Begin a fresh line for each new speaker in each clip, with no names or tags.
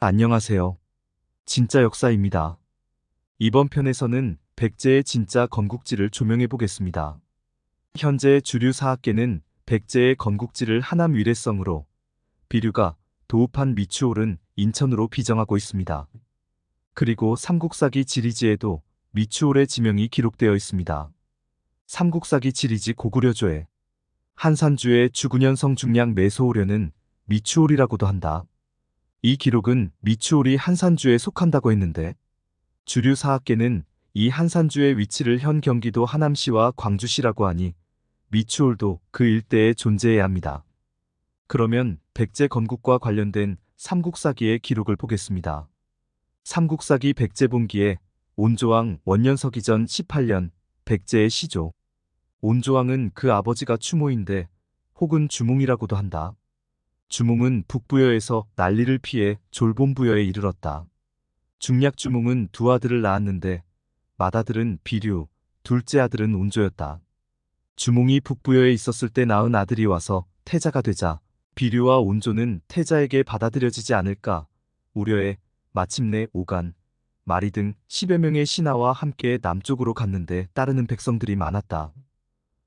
안녕하세요. 진짜 역사입니다. 이번 편에서는 백제의 진짜 건국지를 조명해 보겠습니다. 현재 주류 사학계는 백제의 건국지를 하남 위례성으로 비류가 도읍한 미추홀은 인천으로 비정하고 있습니다. 그리고 삼국사기 지리지에도 미추홀의 지명이 기록되어 있습니다. 삼국사기 지리지 고구려조에 한산주의 주군현성 중량 매소오려는 미추홀이라고도 한다. 이 기록은 미추홀이 한산주에 속한다고 했는데 주류 사학계는 이 한산주의 위치를 현 경기도 하남시와 광주시라고 하니 미추홀도 그 일대에 존재해야 합니다. 그러면 백제 건국과 관련된 삼국사기의 기록을 보겠습니다. 삼국사기 백제본기에 온조왕 원년서기 전 18년 백제의 시조. 온조왕은 그 아버지가 추모인데 혹은 주몽이라고도 한다. 주몽은 북부여에서 난리를 피해 졸본부여에 이르렀다. 중략 주몽은 두 아들을 낳았는데 맏아들은 비류, 둘째 아들은 온조였다. 주몽이 북부여에 있었을 때 낳은 아들이 와서 태자가 되자 비류와 온조는 태자에게 받아들여지지 않을까 우려해 마침내 오간, 마리 등 10여 명의 신하와 함께 남쪽으로 갔는데 따르는 백성들이 많았다.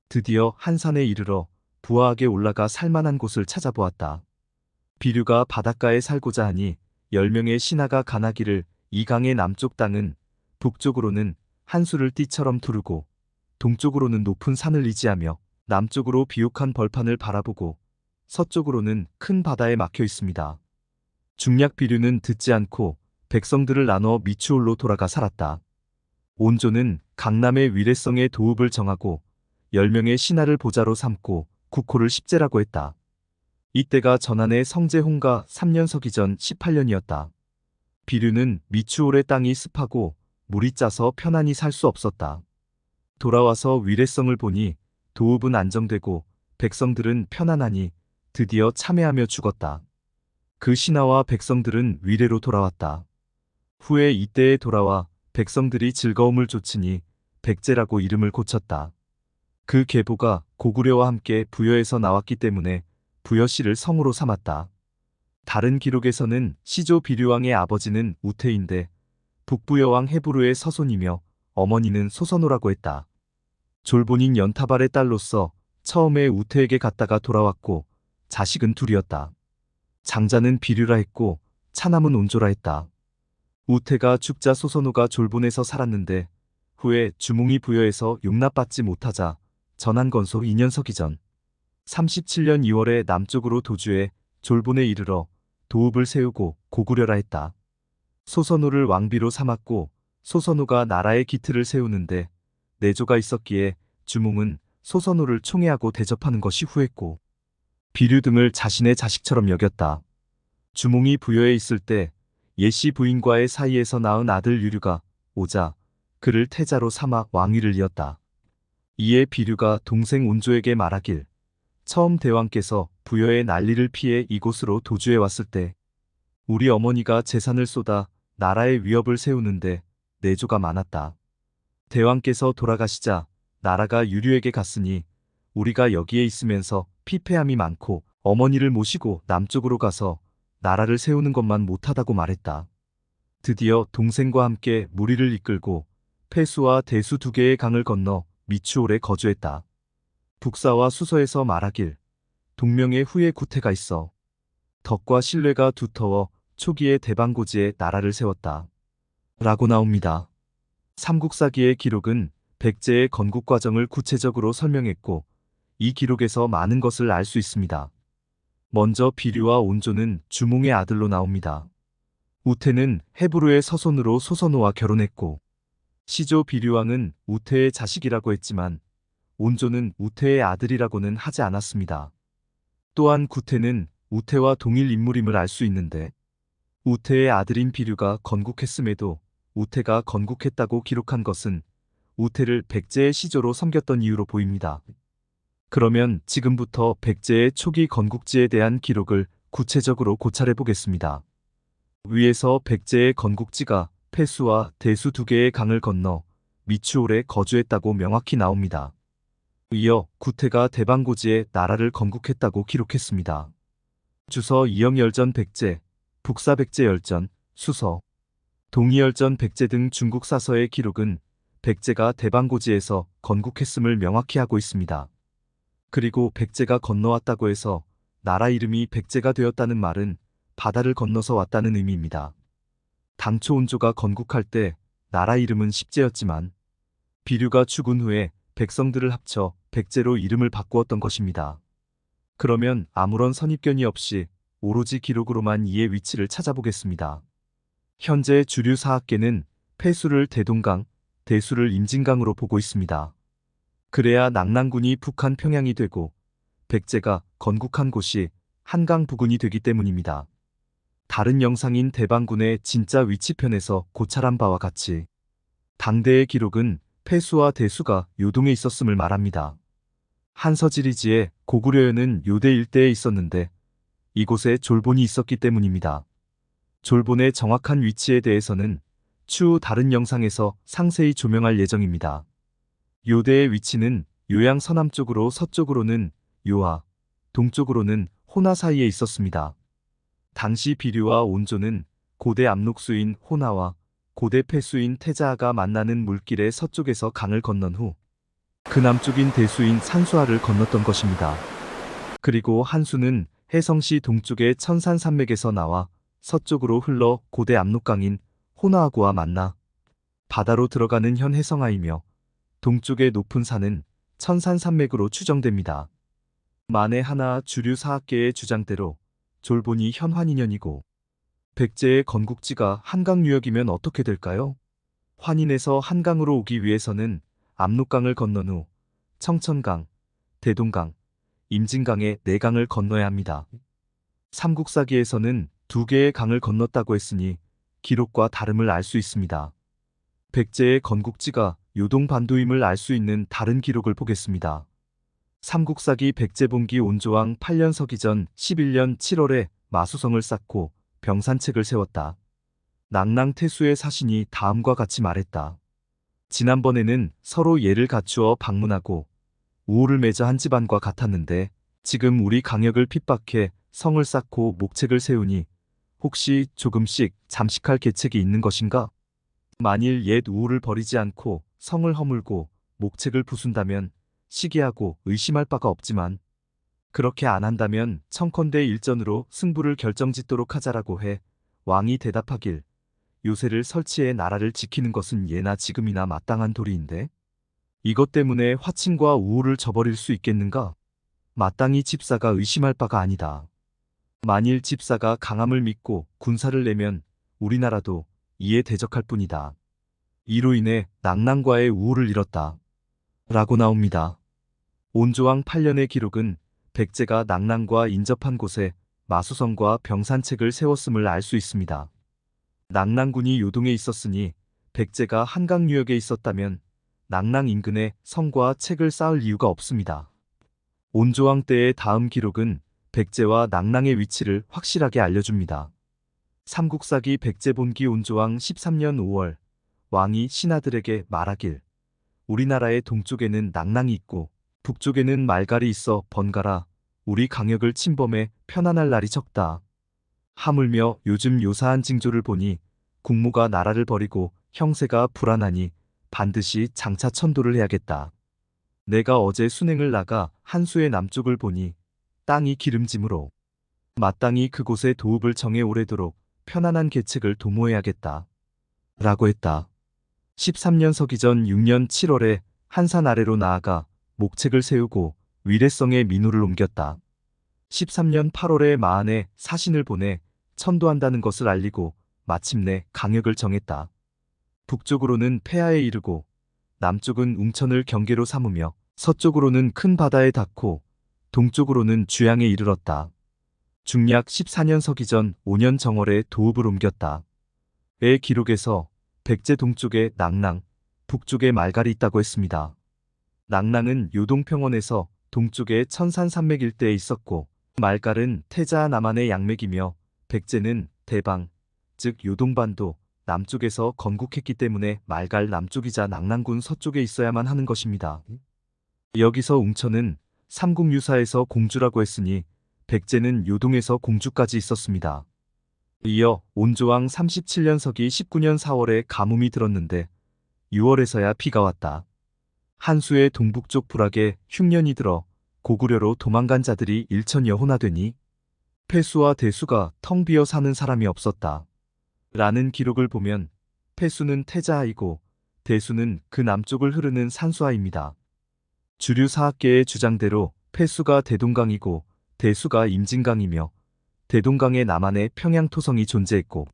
드디어 한산에 이르러 부하하게 올라가 살만한 곳을 찾아보았다. 비류가 바닷가에 살고자 하니 10명의 신하가 가나기를 이 강의 남쪽 땅은 북쪽으로는 한수를 띠처럼 두르고 동쪽으로는 높은 산을 의지하며 남쪽으로 비옥한 벌판을 바라보고 서쪽으로는 큰 바다에 막혀 있습니다. 중략 비류는 듣지 않고 백성들을 나눠 미추홀로 돌아가 살았다. 온조는 강남의 위례성의 도읍을 정하고 10명의 신하를 보자로 삼고 국호를 십제라고 했다. 이때가 전한의 성제홍가 3년 서기 전 18년이었다. 비류는 미추홀의 땅이 습하고 물이 짜서 편안히 살 수 없었다. 돌아와서 위례성을 보니 도읍은 안정되고 백성들은 편안하니 드디어 참회하며 죽었다. 그 신하와 백성들은 위례로 돌아왔다. 후에 이때에 돌아와 백성들이 즐거움을 좇으니 백제라고 이름을 고쳤다. 그 계보가 고구려와 함께 부여에서 나왔기 때문에 부여씨를 성으로 삼았다. 다른 기록에서는 시조 비류왕의 아버지는 우태인데 북부여왕 헤브루의 서손이며 어머니는 소선호라고 했다. 졸본인 연타발의 딸로서 처음에 우태에게 갔다가 돌아왔고 자식은 둘이었다. 장자는 비류라 했고 차남은 온조라 했다. 우태가 죽자 소선호가 졸본에서 살았는데 후에 주몽이 부여에서 용납받지 못하자 전한건소 2년 서기 전 37년 2월에 남쪽으로 도주해 졸본에 이르러 도읍을 세우고 고구려라 했다. 소선호를 왕비로 삼았고 소선호가 나라의 기틀을 세우는데 내조가 있었기에 주몽은 소선호를 총애하고 대접하는 것이 후했고 비류 등을 자신의 자식처럼 여겼다. 주몽이 부여에 있을 때 예씨 부인과의 사이에서 낳은 아들 유류가 오자 그를 태자로 삼아 왕위를 이었다. 이에 비류가 동생 온조에게 말하길 처음 대왕께서 부여의 난리를 피해 이곳으로 도주해 왔을 때 우리 어머니가 재산을 쏟아 나라의 위협을 세우는데 내조가 많았다. 대왕께서 돌아가시자 나라가 유류에게 갔으니 우리가 여기에 있으면서 피폐함이 많고 어머니를 모시고 남쪽으로 가서 나라를 세우는 것만 못하다고 말했다. 드디어 동생과 함께 무리를 이끌고 폐수와 대수 두 개의 강을 건너 미추홀에 거주했다. 북사와 수서에서 말하길 동명의 후에 구태가 있어 덕과 신뢰가 두터워 초기에 대방고지에 나라를 세웠다. 라고 나옵니다. 삼국사기의 기록은 백제의 건국 과정을 구체적으로 설명했고 이 기록에서 많은 것을 알 수 있습니다. 먼저 비류와 온조는 주몽의 아들로 나옵니다. 우태는 헤브루의 서손으로 소선호와 결혼했고 시조 비류왕은 우태의 자식이라고 했지만 온조는 우태의 아들이라고는 하지 않았습니다. 또한 구태는 우태와 동일 인물임을 알 수 있는데 우태의 아들인 비류가 건국했음에도 우태가 건국했다고 기록한 것은 우태를 백제의 시조로 섬겼던 이유로 보입니다. 그러면 지금부터 백제의 초기 건국지에 대한 기록을 구체적으로 고찰해 보겠습니다. 위에서 백제의 건국지가 폐수와 대수 두 개의 강을 건너 미추홀에 거주했다고 명확히 나옵니다. 이어 구태가 대방고지에 나라를 건국했다고 기록했습니다. 주서 이영열전 백제 북사백제열전, 수서, 동이열전 백제 등 중국 사서의 기록은 백제가 대방고지에서 건국했음을 명확히 하고 있습니다. 그리고 백제가 건너왔다고 해서 나라 이름이 백제가 되었다는 말은 바다를 건너서 왔다는 의미입니다. 당초 온조가 건국할 때 나라 이름은 십제였지만 비류가 죽은 후에 백성들을 합쳐 백제로 이름을 바꾸었던 것입니다. 그러면 아무런 선입견이 없이 오로지 기록으로만 이의 위치를 찾아보겠습니다. 현재 주류 사학계는 폐수를 대동강, 대수를 임진강으로 보고 있습니다. 그래야 낙랑군이 북한 평양이 되고 백제가 건국한 곳이 한강 부근이 되기 때문입니다. 다른 영상인 대방군의 진짜 위치편에서 고찰한 바와 같이 당대의 기록은 폐수와 대수가 요동에 있었음을 말합니다. 한서지리지에 고구려에는 요대 일대에 있었는데 이곳에 졸본이 있었기 때문입니다. 졸본의 정확한 위치에 대해서는 추후 다른 영상에서 상세히 조명할 예정입니다. 요대의 위치는 요양 서남쪽으로 서쪽으로는 요하, 동쪽으로는 호나 사이에 있었습니다. 당시 비류와 온조는 고대 압록수인 호나와 고대 폐수인 태자가 만나는 물길의 서쪽에서 강을 건넌 후 그 남쪽인 대수인 산수하를 건넜던 것입니다. 그리고 한수는 해성시 동쪽의 천산 산맥에서 나와 서쪽으로 흘러 고대 압록강인 호나하고와 만나 바다로 들어가는 현 해성하이며 동쪽의 높은 산은 천산 산맥으로 추정됩니다. 만에 하나 주류 사학계의 주장대로 졸본이 현환인연이고 백제의 건국지가 한강 유역이면 어떻게 될까요? 환인에서 한강으로 오기 위해서는 압록강을 건넌 후 청천강, 대동강, 임진강의 네 강을 건너야 합니다. 삼국사기에서는 두 개의 강을 건넜다고 했으니 기록과 다름을 알 수 있습니다. 백제의 건국지가 요동 반도임을 알 수 있는 다른 기록을 보겠습니다. 삼국사기 백제봉기 온조왕 8년 서기 전 11년 7월에 마수성을 쌓고 병산책을 세웠다. 낙랑태수의 사신이 다음과 같이 말했다. 지난번에는 서로 예를 갖추어 방문하고 우호를 맺어 한 집안과 같았는데 지금 우리 강역을 핍박해 성을 쌓고 목책을 세우니 혹시 조금씩 잠식할 계책이 있는 것인가? 만일 옛 우호를 버리지 않고 성을 허물고 목책을 부순다면 시기하고 의심할 바가 없지만 그렇게 안 한다면 청컨대 일전으로 승부를 결정짓도록 하자라고 해 왕이 대답하길 요새를 설치해 나라를 지키는 것은 예나 지금이나 마땅한 도리인데 이것 때문에 화친과 우호를 저버릴 수 있겠는가? 마땅히 집사가 의심할 바가 아니다. 만일 집사가 강함을 믿고 군사를 내면 우리나라도 이에 대적할 뿐이다. 이로 인해 낙랑과의 우호를 잃었다. 라고 나옵니다. 온조왕 8년의 기록은 백제가 낙랑과 인접한 곳에 마수성과 병산책을 세웠음을 알 수 있습니다. 낙랑군이 요동에 있었으니 백제가 한강유역에 있었다면 낙랑 인근에 성과 책을 쌓을 이유가 없습니다. 온조왕 때의 다음 기록은 백제와 낙랑의 위치를 확실하게 알려줍니다. 삼국사기 백제본기 온조왕 13년 5월 왕이 신하들에게 말하길 우리나라의 동쪽에는 낙랑이 있고 북쪽에는 말갈이 있어 번갈아 우리 강역을 침범해 편안할 날이 적다. 하물며 요즘 요사한 징조를 보니 국무가 나라를 버리고 형세가 불안하니 반드시 장차 천도를 해야겠다. 내가 어제 순행을 나가 한수의 남쪽을 보니 땅이 기름짐으로 마땅히 그곳에 도읍을 정해 오래도록 편안한 계책을 도모해야겠다. 라고 했다. 13년 서기 전 6년 7월에 한산 아래로 나아가 목책을 세우고 위례성에 민호를 옮겼다. 13년 8월에 마안에 사신을 보내 천도한다는 것을 알리고 마침내 강역을 정했다. 북쪽으로는 폐하에 이르고 남쪽은 웅천을 경계로 삼으며 서쪽으로는 큰 바다에 닿고 동쪽으로는 주양에 이르렀다. 중약 14년 서기 전 5년 정월에 도읍을 옮겼다. 의 기록에서 백제 동쪽에 낙랑, 북쪽에 말갈이 있다고 했습니다. 낙랑은 요동평원에서 동쪽의 천산산맥 일대에 있었고 말갈은 태자 남한의 양맥이며 백제는 대방, 즉 요동반도 남쪽에서 건국했기 때문에 말갈 남쪽이자 낙랑군 서쪽에 있어야만 하는 것입니다. 여기서 웅천은 삼국유사에서 공주라고 했으니 백제는 요동에서 공주까지 있었습니다. 이어 온조왕 37년석이 19년 4월에 가뭄이 들었는데 6월에서야 비가 왔다. 한수의 동북쪽 불악에 흉년이 들어 고구려로 도망간 자들이 일천여 호나 되니 폐수와 대수가 텅 비어 사는 사람이 없었다. 라는 기록을 보면 폐수는 태자하이고 대수는 그 남쪽을 흐르는 산수하입니다. 주류 사학계의 주장대로 폐수가 대동강이고 대수가 임진강이며 대동강의 남한에 평양토성이 존재했고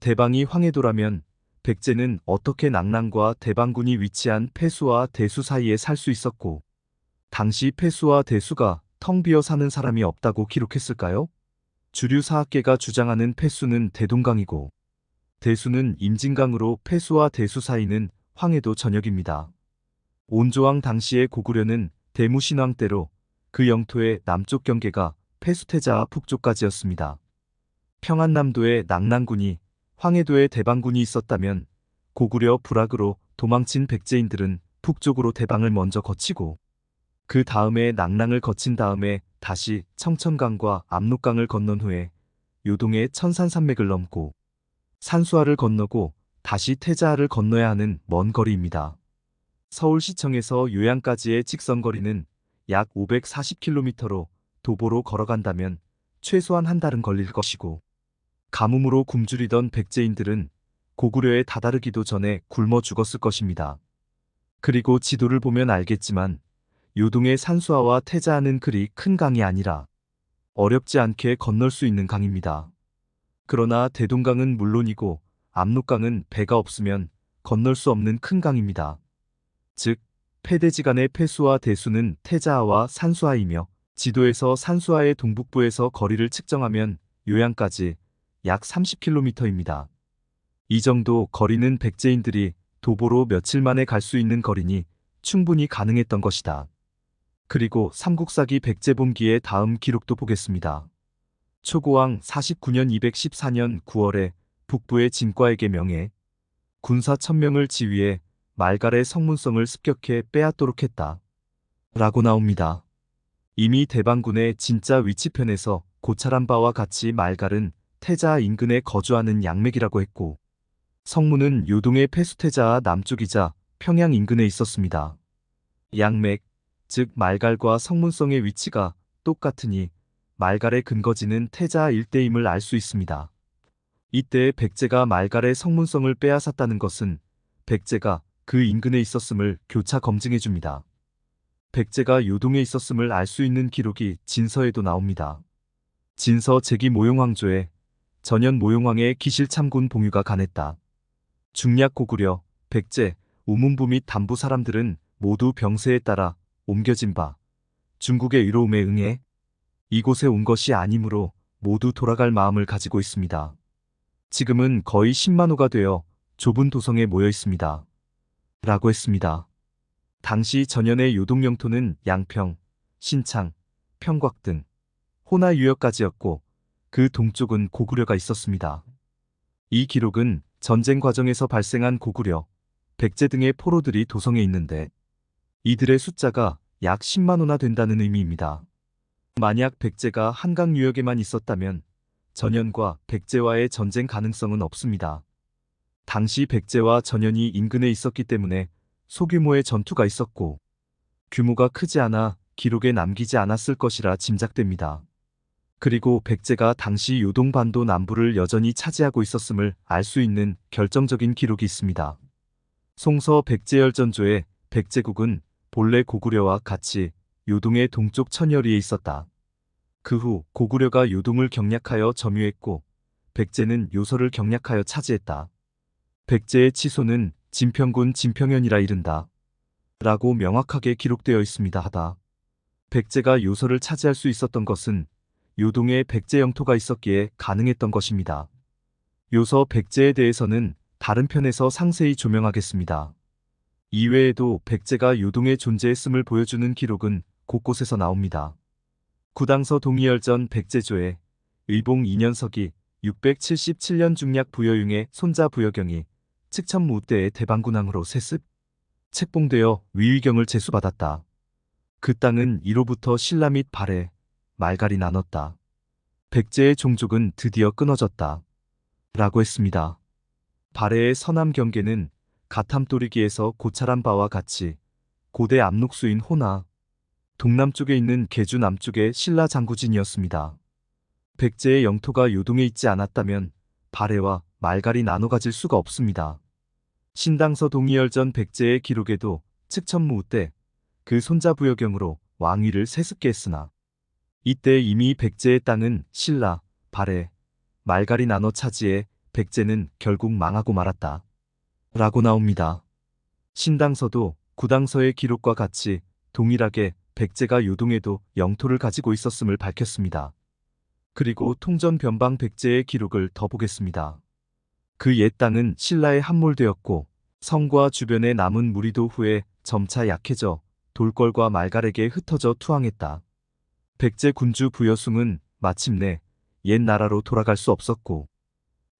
대방이 황해도라면 백제는 어떻게 낙랑과 대방군이 위치한 폐수와 대수 사이에 살 수 있었고 당시 폐수와 대수가 텅 비어 사는 사람이 없다고 기록했을까요? 주류 사학계가 주장하는 폐수는 대동강이고 대수는 임진강으로 폐수와 대수 사이는 황해도 전역입니다. 온조왕 당시의 고구려는 대무신왕 때로 그 영토의 남쪽 경계가 폐수태자와 북쪽까지였습니다. 평안남도에 낙랑군이 황해도에 대방군이 있었다면 고구려 불악으로 도망친 백제인들은 북쪽으로 대방을 먼저 거치고 그 다음에 낙랑을 거친 다음에 다시 청천강과 압록강을 건넌 후에 요동의 천산산맥을 넘고 산수하를 건너고 다시 태자하를 건너야 하는 먼 거리입니다. 서울시청에서 요양까지의 직선거리는 약 540km로 도보로 걸어간다면 최소한 한 달은 걸릴 것이고 가뭄으로 굶주리던 백제인들은 고구려에 다다르기도 전에 굶어 죽었을 것입니다. 그리고 지도를 보면 알겠지만 요동의 산수하와 태자하는 그리 큰 강이 아니라 어렵지 않게 건널 수 있는 강입니다. 그러나 대동강은 물론이고 압록강은 배가 없으면 건널 수 없는 큰 강입니다. 즉, 폐대지간의 폐수와 대수는 태자하와 산수하이며 지도에서 산수하의 동북부에서 거리를 측정하면 요양까지 약 30km입니다. 이 정도 거리는 백제인들이 도보로 며칠 만에 갈 수 있는 거리니 충분히 가능했던 것이다. 그리고 삼국사기 백제본기의 다음 기록도 보겠습니다. 초고왕 49년 214년 9월에 북부의 진과에게 명해 군사 천명을 지휘해 말갈의 성문성을 습격해 빼앗도록 했다. 라고 나옵니다. 이미 대방군의 진짜 위치편에서 고찰한 바와 같이 말갈은 태자 인근에 거주하는 양맥이라고 했고 성문은 요동의 폐수태자와 남쪽이자 평양 인근에 있었습니다. 양맥, 즉 말갈과 성문성의 위치가 똑같으니 말갈의 근거지는 태자 일대임을 알 수 있습니다. 이때 백제가 말갈의 성문성을 빼앗았다는 것은 백제가 그 인근에 있었음을 교차 검증해 줍니다. 백제가 요동에 있었음을 알 수 있는 기록이 진서에도 나옵니다. 진서 제기 모용왕조에 전현 모용왕의 기실 참군 봉유가 간했다. 중략 고구려, 백제, 우문부 및 담부 사람들은 모두 병세에 따라 옮겨진 바 중국의 의로움에 응해 이곳에 온 것이 아니므로 모두 돌아갈 마음을 가지고 있습니다. 지금은 거의 10만 호가 되어 좁은 도성에 모여 있습니다. 라고 했습니다. 당시 전현의 요동 영토는 양평, 신창, 평곽 등 호나 유역까지였고 그 동쪽은 고구려가 있었습니다. 이 기록은 전쟁 과정에서 발생한 고구려, 백제 등의 포로들이 도성에 있는데 이들의 숫자가 약 10만 호나 된다는 의미입니다. 만약 백제가 한강 유역에만 있었다면 전현과 백제와의 전쟁 가능성은 없습니다. 당시 백제와 전현이 인근에 있었기 때문에 소규모의 전투가 있었고 규모가 크지 않아 기록에 남기지 않았을 것이라 짐작됩니다. 그리고 백제가 당시 요동반도 남부를 여전히 차지하고 있었음을 알 수 있는 결정적인 기록이 있습니다. 송서 백제열전조에 백제국은 본래 고구려와 같이 요동의 동쪽 천여리에 있었다. 그 후 고구려가 요동을 경략하여 점유했고 백제는 요서를 경략하여 차지했다. 백제의 치소는 진평군 진평현이라 이른다. 라고 명확하게 기록되어 있습니다 하다. 백제가 요서를 차지할 수 있었던 것은 요동에 백제 영토가 있었기에 가능했던 것입니다. 요서 백제에 대해서는 다른 편에서 상세히 조명하겠습니다. 이외에도 백제가 요동에 존재했음을 보여주는 기록은 곳곳에서 나옵니다. 구당서 동의열전 백제조에 의봉 2년석이 677년 중략 부여융의 손자 부여경이 측천무 때의 대방군왕으로 세습 책봉되어 위의경을 제수받았다. 그 땅은 이로부터 신라 및 발해 말갈이 나눴다. 백제의 종족은 드디어 끊어졌다. 라고 했습니다. 발해의 서남 경계는 가탐도리기에서 고찰한 바와 같이 고대 압록수인 호나, 동남쪽에 있는 계주 남쪽의 신라 장구진이었습니다. 백제의 영토가 요동에 있지 않았다면 발해와 말갈이 나눠 가질 수가 없습니다. 신당서 동이열전 백제의 기록에도 측천무 때그 손자 부여경으로 왕위를 세습게 했으나 이때 이미 백제의 땅은 신라, 발해, 말갈이 나눠 차지해 백제는 결국 망하고 말았다. 라고 나옵니다. 신당서도 구당서의 기록과 같이 동일하게 백제가 요동에도 영토를 가지고 있었음을 밝혔습니다. 그리고 통전 변방 백제의 기록을 더 보겠습니다. 그 옛 땅은 신라에 함몰되었고 성과 주변의 남은 무리도 후에 점차 약해져 돌궐과 말갈에게 흩어져 투항했다. 백제 군주 부여숭은 마침내 옛 나라로 돌아갈 수 없었고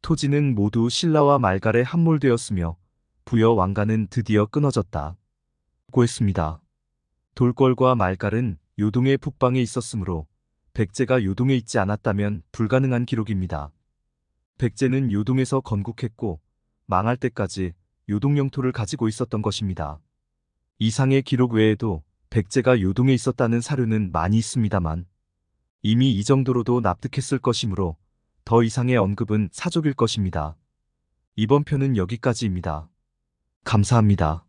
토지는 모두 신라와 말갈에 함몰되었으며 부여 왕가는 드디어 끊어졌다. 고 했습니다. 돌궐과 말갈은 요동의 북방에 있었으므로 백제가 요동에 있지 않았다면 불가능한 기록입니다. 백제는 요동에서 건국했고 망할 때까지 요동 영토를 가지고 있었던 것입니다. 이상의 기록 외에도 백제가 요동에 있었다는 사료는 많이 있습니다만 이미 이 정도로도 납득했을 것이므로 더 이상의 언급은 사족일 것입니다. 이번 편은 여기까지입니다. 감사합니다.